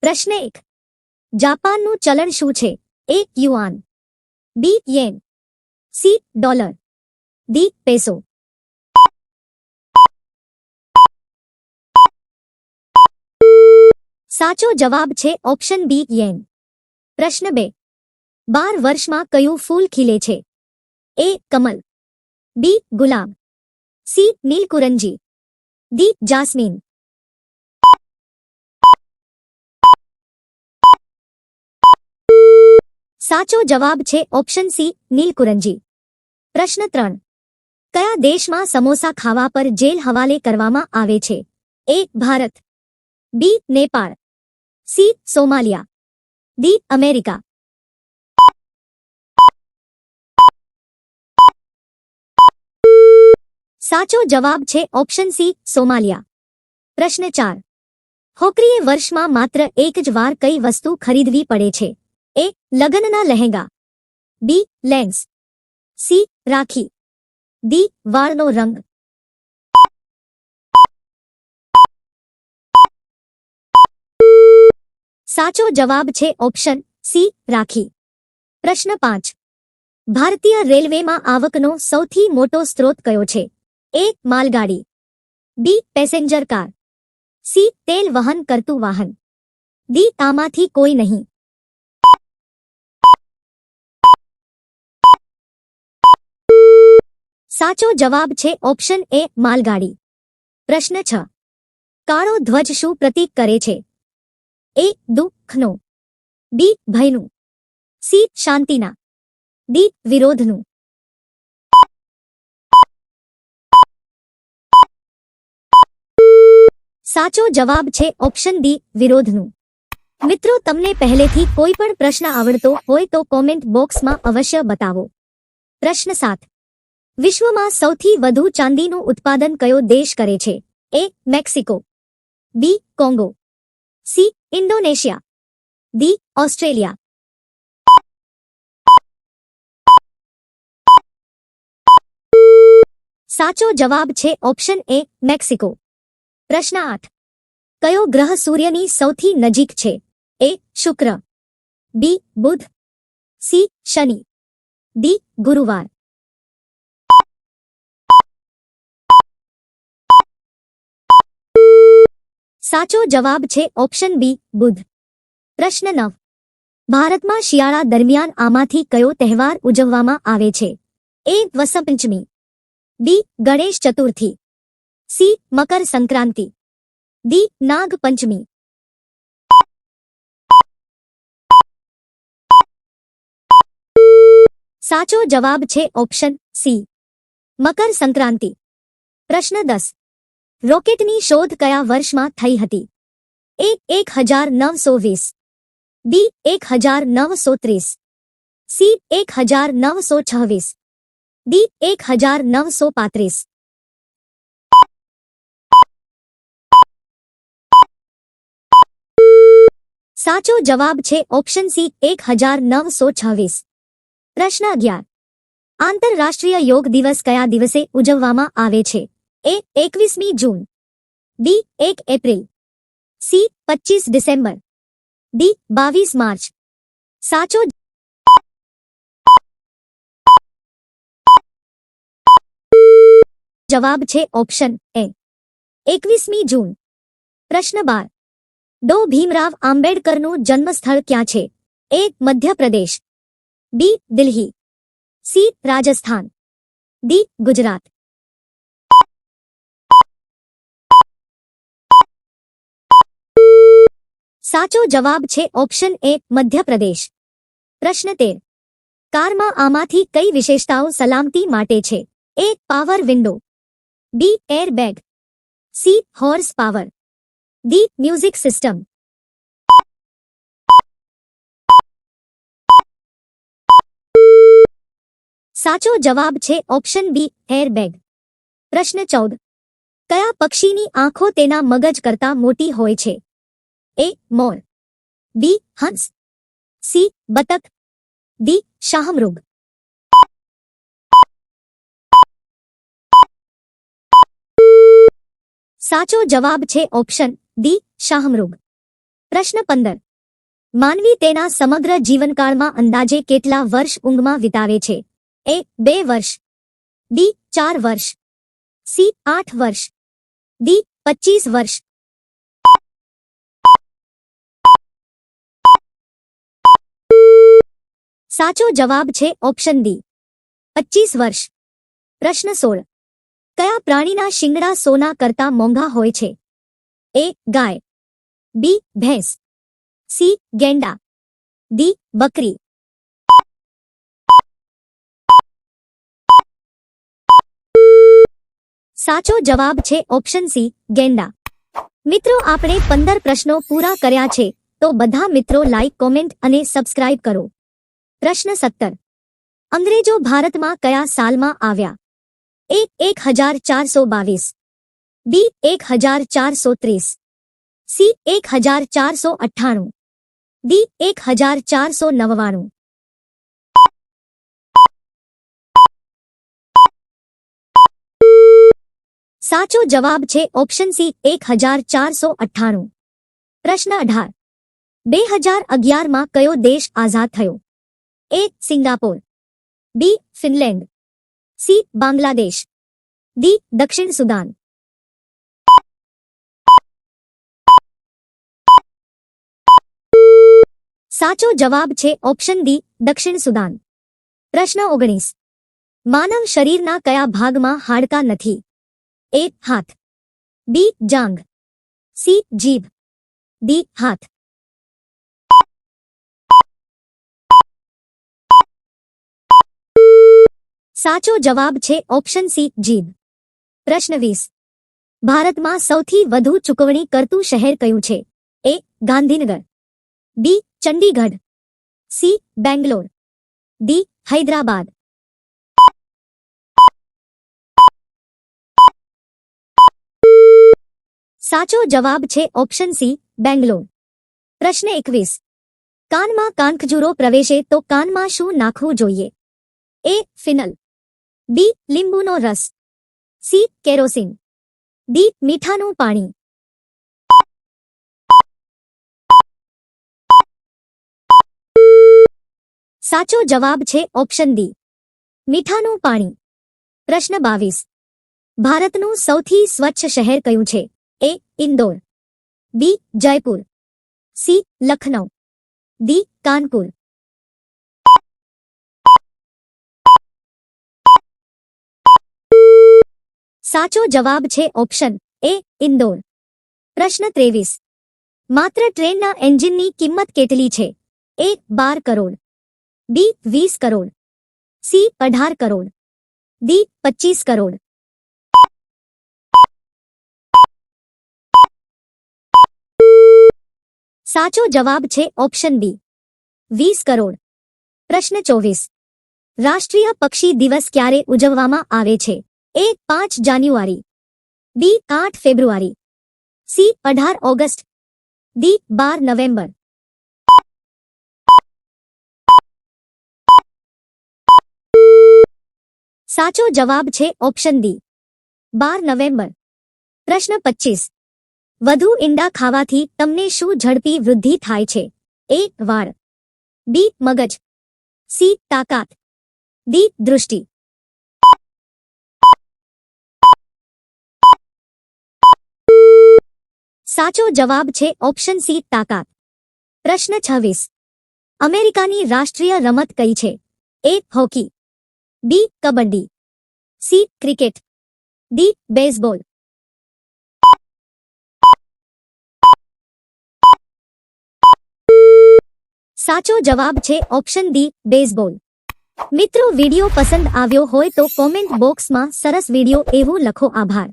પ્રશ્ન એક. જાપાનનું ચલણ શું છે? A yuan. B yen. C dollar. D peso. સાચો જવાબ છે ઓપ્શન બી યેન. પ્રશ્ન બે. બાર વર્ષમાં કયું ફૂલ ખીલે છે? એ કમલ. બી ગુલાબ. C Neelakurinji D jasmine. સાચો જવાબ છે ઓપ્શન સી, નીલકુરંજી. પ્રશ્ન ત્રણ. કયા દેશમાં સમોસા ખાવા પર જેલ હવાલે કરવામાં આવે છે? A, Bharat. B, Nepal. C, Somalia. D, America. સાચો જવાબ છે ઓપ્શન સી, સોમાલિયા. પ્રશ્ન ચાર. હોકરીએ વર્ષમાં માત્ર એક જ વાર કઈ વસ્તુ ખરીદવી પડે છે? એ લગ્નના lehenga. B lens. C rakhi. D વાળનો રંગ. સાચો જવાબ છે ઓપ્શન સી રાખી. પ્રશ્ન પાંચ. ભારતીય રેલવેમાં આવકનો સૌથી મોટો સ્ત્રોત કયો છે? A માલગાડી. B passenger car. C તેલ વહન કરતું વાહન. ડી આમાંથી કોઈ નહીં. સાચો જવાબ છે ઓપ્શન એ માલગાડી. પ્રશ્ન છ. કાળો ધ્વજ શું પ્રતીક કરે છે? એ દુઃખનો. બી ભયનું. સી શાંતિના. ડી વિરોધનું. સાચો જવાબ છે ઓપ્શન ડી વિરોધનું. મિત્રો, તમને પહેલેથી કોઈ પણ પ્રશ્ન આવડતો હોય તો કોમેન્ટ બોક્સમાં અવશ્ય બતાવો. પ્રશ્ન સાત. વિશ્વમાં સૌથી વધુ ચાંદીનું ઉત્પાદન કયો દેશ કરે છે? A, Mexico. B, Congo. C, Indonesia. D, Australia. સાચો જવાબ છે ઓપ્શન એ, મેક્સિકો. પ્રશ્ન આઠ. કયો ગ્રહ સૂર્યની સૌથી નજીક છે? એ, શુક્ર. બી, બુધ. સી, શનિ. ડી, ગુરુવાર. સાચો જવાબ છે ઓપ્શન બી, બુધ. પ્રશ્ન નવ. ભારતમાં શિયાળા દરમિયાન આમાંથી કયો તહેવાર ઉજવવામાં આવે છે? A, Vasant Panchami. B, Ganesh Chaturthi. C, Makar Sankranti. D નાગ પંચમી સાચો જવાબ છે ઓપ્શન સી, મકર સંક્રાંતિ. પ્રશ્ન દસ. રોકેટની શોધ કયા વર્ષમાં થઈ હતી? એ, એક હજાર નવસો વીસ. બી, એક હજાર નવસો ત્રીસ. સી, એક હજાર નવસો છવ્વીસ. ડી, એક હજાર નવસો પાંત્રીસ. સાચો જવાબ છે ઓપ્શન સી, એક હજાર નવસો છવ્વીસ. પ્રશ્ન અગિયાર. આંતરરાષ્ટ્રીય યોગ દિવસ કયા દિવસે ઉજવવામાં આવે છે? એ એકવીસમી જૂન બી એક એપ્રિલ સી પચીસ ડિસેમ્બર ડી બાવીસ માર્ચ સાચો જવાબ છે ઓપ્શન એ એકવીસમી જૂન પ્રશ્ન બાર ડો ભીમરાવ આંબેડકરનું જન્મસ્થળ ક્યાં છે A Madhya Pradesh B Delhi C Rajasthan D Gujarat સાચો જવાબ છે ઓપ્શન એ મધ્યપ્રદેશ. પ્રશ્ન તેર. કારમાં આમાંથી કઈ વિશેષતાઓ સલામતી માટે છે? A power window B airbag C horse power D music system સાચો જવાબ છે ઓપ્શન બી એરબેગ પ્રશ્ન ચૌદ. કયા પક્ષીની આંખો તેના મગજ કરતા મોટી હોય છે? એ મોર બી હંસ સી બતક ડી શાહમૃગ સાચો જવાબ છે ઓપ્શન ડી શાહમૃગ પ્રશ્ન પંદર. માનવી તેના સમગ્ર જીવનકાળમાં અંદાજે કેટલા વર્ષ ઊંઘમાં વિતાવે છે? એ બે વર્ષ. ડી ચાર વર્ષ. સી આઠ વર્ષ. ડી પચીસ વર્ષ. સાચો જવાબ છે ઓપ્શન ડી પચીસ વર્ષ. પ્રશ્ન સોળ. કયા પ્રાણીના શિંગડા સોના કરતા મોંઘા હોય છે? એ ગાય. બી ભેંસ. સી ગેંડા. ડી બકરી. સાચો જવાબ છે ઓપ્શન સી ગેંડા. મિત્રો, આપણે પંદર પ્રશ્નો પૂરા કર્યા છે, તો બધા મિત્રો લાઈક કોમેન્ટ અને સબસ્ક્રાઇબ કરો. પ્રશ્ન સત્તર અંગ્રેજો ભારતમાં કયા સાલમાં આવ્યા એ એક હજાર ચારસો બાવીસ બી એક હજાર ચારસો ત્રીસ સી એક હજાર ચારસો અઠ્ઠાણું ડી એક હજાર ચારસો નવ્વાણું સાચો જવાબ છે ઓપ્શન સી એક હજાર ચારસો અઠ્ઠાણું પ્રશ્ન અઢાર બે હજાર અગિયારમાં કયો દેશ આઝાદ થયો A Singapore B Finland C Bangladesh D દક્ષિણ સુદાન સાચો જવાબ છે ઓપ્શન ડી દક્ષિણ સુદાન પ્રશ્ન ઓગણીસ માનવ શરીરના કયા ભાગમાં હાડકાં નથી એ હાથ બી જાંઘ સી જીભ ડી હાથ સાચો જવાબ છે ઓપ્શન સી જીભ પ્રશ્ન વીસ. ભારતમાં સૌથી વધુ ચૂકવણી કરતું શહેર કયું છે? A, Gandhinagar. B, Chandigarh. C, Bangalore. D, Hyderabad. સાચો જવાબ છે ઓપ્શન સી, બેંગ્લોર. પ્રશ્ન એકવીસ. કાનમાં કાનખજૂરો પ્રવેશે તો કાનમાં શું નાખવું જોઈએ? એ, ફિનલ. બી લીંબુનો રસ. C, kerosene. ડી, મીઠાનું પાણી. સાચો જવાબ છે ઓપ્શન ડી. મીઠાનું પાણી. પ્રશ્ન બાવીસ. ભારતનું સૌથી સ્વચ્છ શહેર કયું છે? A, Indore. B, Jaipur. C, Lucknow. D, Kanpur. સાચો જવાબ છે ઓપ્શન એ ઇન્દોર. પ્રશ્ન ત્રેવીસ. માત્ર ટ્રેનના એન્જિનની કિંમત કેટલી છે? એ બાર કરોડ. બી વીસ કરોડ. સી અઢાર કરોડ. ડી પચીસ કરોડ. સાચો જવાબ છે ઓપ્શન બી. વીસ કરોડ. પ્રશ્ન ચોવીસ. રાષ્ટ્રીય પક્ષી દિવસ ક્યારે ઉજવવામાં આવે છે? એ પાંચ જાન્યુઆરી બી આઠ ફેબ્રુઆરી સી અઢાર ઓગસ્ટ ડી બાર નવેમ્બર સાચો જવાબ છે ઓપ્શન ડી બાર નવેમ્બર પ્રશ્ન પચીસ વધુ ઈંડા ખાવાથી તમને શું ઝડપી વૃદ્ધિ થાય છે એ વાળ બી મગજ સી તાકાત ડી દૃષ્ટિ સાચો જવાબ છે ઓપ્શન સી તાકાત. પ્રશ્ન છવ્વીસ. અમેરિકાની રાષ્ટ્રીય રમત કઈ છે? A hockey. B kabaddi. C cricket. D baseball. સાચો જવાબ છે ઓપ્શન ડી બેઝબોલ. મિત્રો વિડિયો પસંદ આવ્યો હોય તો કોમેન્ટ બોક્સમાં સરસ વિડિયો એવું લખો આભાર.